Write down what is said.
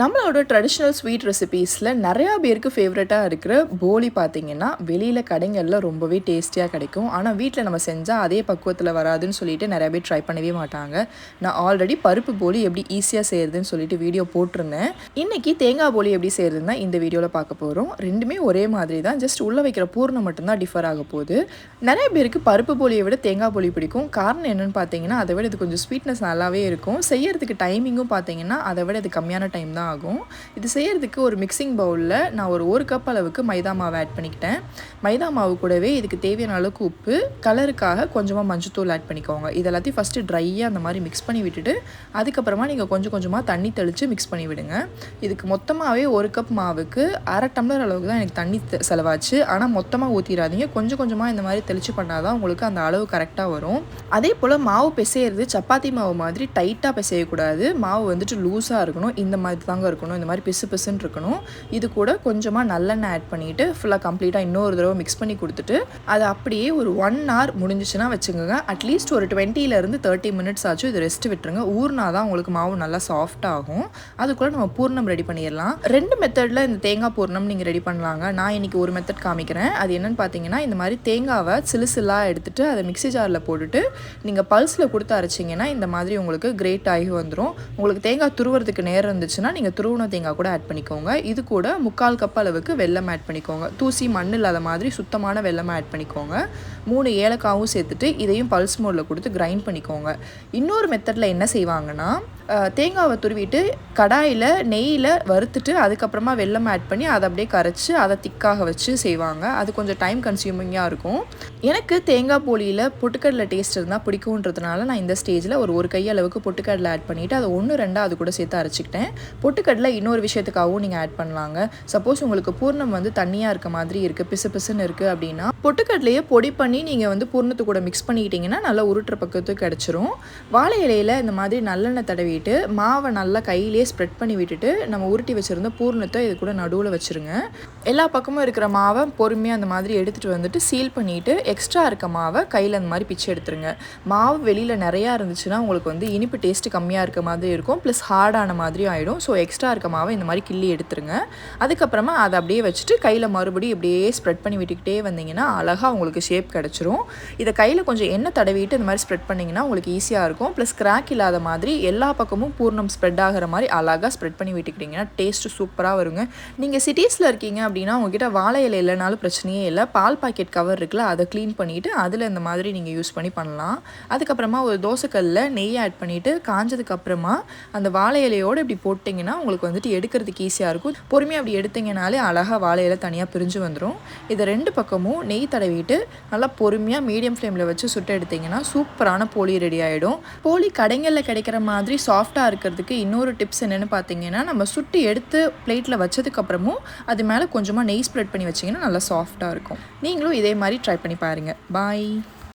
நம்மளோட traditional sweet ரெசிபீஸில் நிறையா பேருக்கு ஃபேவரட்டாக இருக்கிற போலி பார்த்தீங்கன்னா வெளியில் கடைங்களில் ரொம்பவே டேஸ்டியாக கிடைக்கும். ஆனால் வீட்டில் நம்ம செஞ்சால் அதே பக்குவத்தில் வராதுன்னு சொல்லிட்டு நிறைய பேர் ட்ரை பண்ணவே மாட்டாங்க. நான் ஆல்ரெடி பருப்பு போலி எப்படி ஈஸியாக செய்கிறதுன்னு சொல்லிட்டு வீடியோ போட்டிருந்தேன். இன்றைக்கி தேங்காய் போலி எப்படி செய்கிறதுன்னு இந்த வீடியோவில் பார்க்க போகிறோம் ரெண்டுமே ஒரே மாதிரி தான். ஜஸ்ட் உள்ளே வைக்கிற பூர்ணம் மட்டும்தான் டிஃபர் ஆக போகுது. நிறைய பேருக்கு பருப்பு போலியை விட தேங்காய் போலி பிடிக்கும். காரணம் என்னென்னு பார்த்தீங்கன்னா அதை விட இது கொஞ்சம் ஸ்வீட்னஸ் நல்லாவே இருக்கும். செய்யறதுக்கு டைமிங்கும் பார்த்தீங்கன்னா அதை விட இது கம்மியான டைம் தான் ஆகும் இது செய்கிறதுக்கு ஒரு மிக்சிங் பவுலில் நான் ஒரு ஒரு கப் அளவுக்கு மைதா மாவு ஆட் பண்ணிக்கிட்டேன். மைதா மாவு கூடவே இதுக்கு தேவையான அளவுக்கு உப்பு கலருக்காக கொஞ்சமாக மஞ்சத்தூள் ஆட் பண்ணிக்கோங்க. இது எல்லாத்தையும் ஃபஸ்ட்டு ட்ரையாக அந்த மாதிரி மிக்ஸ் பண்ணி விட்டுட்டு அதுக்கப்புறமா நீங்கள் கொஞ்சம் கொஞ்சமாக தண்ணி தெளித்து மிக்ஸ் பண்ணி விடுங்க. இதுக்கு மொத்தமாகவே ஒரு கப் மாவுக்கு அரை டம்ளர் அளவுக்கு தான் எனக்கு தண்ணி செலவாச்சு. ஆனால் மொத்தமாக ஊற்றிடாதீங்க கொஞ்சம் கொஞ்சமாக இந்த மாதிரி தெளித்து பண்ணால் தான் உங்களுக்கு அந்த அளவு கரெக்டாக வரும். அதே போல் மாவு பிசையிறது சப்பாத்தி மாவு மாதிரி டைட்டாக பிசையக்கூடாது. மாவு வந்துட்டு லூஸாக இருக்கணும். இந்த மாதிரி தான் தாங்க இருக்கணும் இந்த மாதிரி பிசு பிசுன்னு இருக்கணும். இது கூட கொஞ்சமாக நல்லெண்ணெய் ஆட் பண்ணிவிட்டு ஃபுல்லாக கம்ப்ளீட்டாக இன்னொரு தடவை மிக்ஸ் பண்ணி கொடுத்துட்டு அதை அப்படியே ஒரு ஒன் ஹவர் முடிஞ்சிச்சுன்னா வச்சுக்கோங்க. அட்லீஸ்ட் ஒரு டுவெண்ட்டிலேருந்து தேர்ட்டி மினிட்ஸ் ஆச்சும் இது ரெஸ்ட் விட்டுருங்க. ஊர்னா தான் உங்களுக்கு மாவு நல்லா சாஃப்ட் ஆகும். அதுக்குள்ளே நம்ம பூர்ணம் ரெடி பண்ணிடலாம். ரெண்டு மெத்தடில் இந்த தேங்காய் பூர்ணம் நீங்கள் ரெடி பண்ணலாங்க. நான் இன்றைக்கி ஒரு மெத்தட் காமிக்கிறேன். அது என்னென்னு பார்த்தீங்கன்னா இந்த மாதிரி தேங்காவை சிலு சில்லாக எடுத்துகிட்டு அதை மிக்சி ஜாரில் போட்டுட்டு நீங்கள் பல்ஸில் கொடுத்து அரைச்சிங்கன்னா இந்த மாதிரி உங்களுக்கு கிரேட் ஆகி வந்துடும் உங்களுக்கு தேங்காய் துருவுறதுக்கு நேரம் இருந்துச்சுன்னா நீங்கள் துருவன தேங்காய் கூட ஆட் பண்ணிக்கோங்க. இது கூட முக்கால் கப் அளவுக்கு வெல்லம் ஆட் பண்ணிக்கோங்க. தூசி மண் இல்லாத மாதிரி சுத்தமான வெள்ளம் ஆட் பண்ணிக்கோங்க. மூணு ஏலக்காவும் சேர்த்துட்டு இதையும் பல்ஸ் மோடில் கொடுத்து கிரைண்ட் பண்ணிக்கோங்க. இன்னொரு மெத்தடில் என்ன செய்வாங்கன்னா தேங்காவை துருவிட்டு கடாயில் நெய்யில் வறுத்துட்டு அதுக்கப்புறமா வெள்ளம் ஆட் பண்ணி அதை அப்படியே கரைச்சி அதை திக்காக வச்சு செய்வாங்க. அது கொஞ்சம் டைம் கன்சியூமிங்காக இருக்கும். எனக்கு தேங்காய் போலியில் பொட்டுக்கடலை டேஸ்ட் இருந்தால் பிடிக்குன்றதுனால நான் இந்த ஸ்டேஜில் ஒரு ஒரு கையளவுக்கு பொட்டுக்கடலை ஆட் பண்ணிவிட்டு அதை ஒன்று ரெண்டாக அது கூட சேர்த்து அரைச்சிக்கிட்டேன். பொட்டுக்கடலை இன்னொரு விஷயத்துக்காகவும் நீங்கள் ஆட் பண்ணலாங்க. சப்போஸ் உங்களுக்கு பூர்ணம் வந்து தண்ணியாக இருக்க மாதிரி இருக்குது பிசு பிசுன்னு இருக்குது அப்படின்னா பொட்டுக்கடலையே பொடி பண்ணி நீங்கள் வந்து பூர்ணத்து கூட மிக்ஸ் பண்ணிக்கிட்டிங்கன்னா நல்லா உருட்டுற பக்கத்துக்கு கிடச்சிரும். வாழை இலையில் இந்த மாதிரி நல்லெண்ணெய் தடவி பண்ணிவிட்டு மாவை நல்லா கையிலேயே ஸ்ப்ரெட் பண்ணி விட்டுட்டு நம்ம உருட்டி வச்சுருந்த பூர்ணத்தை இது கூட நடுவில் வச்சுருங்க. எல்லா பக்கமும் இருக்கிற மாவை பொறுமையாக அந்த மாதிரி எடுத்துகிட்டு வந்துட்டு சீல் பண்ணிவிட்டு எக்ஸ்ட்ரா இருக்க மாவை கையில் அந்த மாதிரி பிச்சு எடுத்துருங்க. மாவு வெளியில் நிறையா இருந்துச்சுன்னா உங்களுக்கு வந்து இனிப்பு டேஸ்ட்டு கம்மியாக இருக்க மாதிரி இருக்கும். ப்ளஸ் ஹார்டான மாதிரி ஆகிடும் ஸோ எக்ஸ்ட்ரா இருக்க மாவை இந்த மாதிரி கிள்ளி எடுத்துருங்க. அதுக்கப்புறமா அதை அப்படியே வச்சுட்டு கையில் மறுபடியும் இப்படியே ஸ்ப்ரெட் பண்ணி விட்டுக்கிட்டே வந்தீங்கன்னா அழகாக உங்களுக்கு ஷேப் கிடச்சிரும். இதை கையில் கொஞ்சம் எண்ணெய் தடவிட்டு இந்த மாதிரி ஸ்ப்ரெட் பண்ணிங்கன்னா உங்களுக்கு ஈஸியாக இருக்கும். ப்ளஸ் கிராக் இல்லாத மாதிரி எல்லா பக்கமும் பூர்ணம் ஸ்ப்ரெட் ஆகிற மாதிரி அழகாக ஸ்ப்ரெட் பண்ணி விட்டுக்கிட்டிங்கன்னா டேஸ்ட்டு சூப்பராக வருங்க. நீங்கள் சிட்டிஸில் இருக்கீங்க அப்படின்னா உங்ககிட்ட வாழை இலை இல்லைனாலும் பிரச்சனையே இல்லை. பால் பாக்கெட் கவர் இருக்குல்ல அதை க்ளீன் பண்ணிவிட்டு அதில் இந்த மாதிரி நீங்கள் யூஸ் பண்ணி பண்ணலாம். அதுக்கப்புறமா ஒரு தோசைக்கல்லில் நெய் ஆட் பண்ணிவிட்டு காஞ்சதுக்கப்புறமா அந்த வாழை இலையோடு இப்படி போட்டிங்கன்னா உங்களுக்கு வந்துட்டு எடுக்கிறதுக்கு ஈஸியாக இருக்கும். பொறுமையாக அப்படி எடுத்திங்கனாலே அழகாக வாழை இலை தனியாக பிரிஞ்சு வந்துடும் இதை ரெண்டு பக்கமும் நெய் தடவிட்டு நல்லா பொறுமையாக மீடியம் ஃப்ளேமில் வச்சு சுட்டு எடுத்திங்கன்னா சூப்பரான போலி ரெடி ஆகிடும் போலி கடைகளில் கிடைக்கிற மாதிரி சாஃப்டாக இருக்கிறதுக்கு இன்னொரு டிப்ஸ் என்னென்னு பார்த்தீங்கன்னா நம்ம சுட்டி எடுத்து பிளேட்டில் வச்சதுக்கப்புறமும் அது மேலே கொஞ்சமாக நெய் ஸ்ப்ரெட் பண்ணி வச்சிங்கன்னா நல்லா சாஃப்டாக இருக்கும். நீங்களும் இதே மாதிரி ட்ரை பண்ணி பாருங்கள் பாய்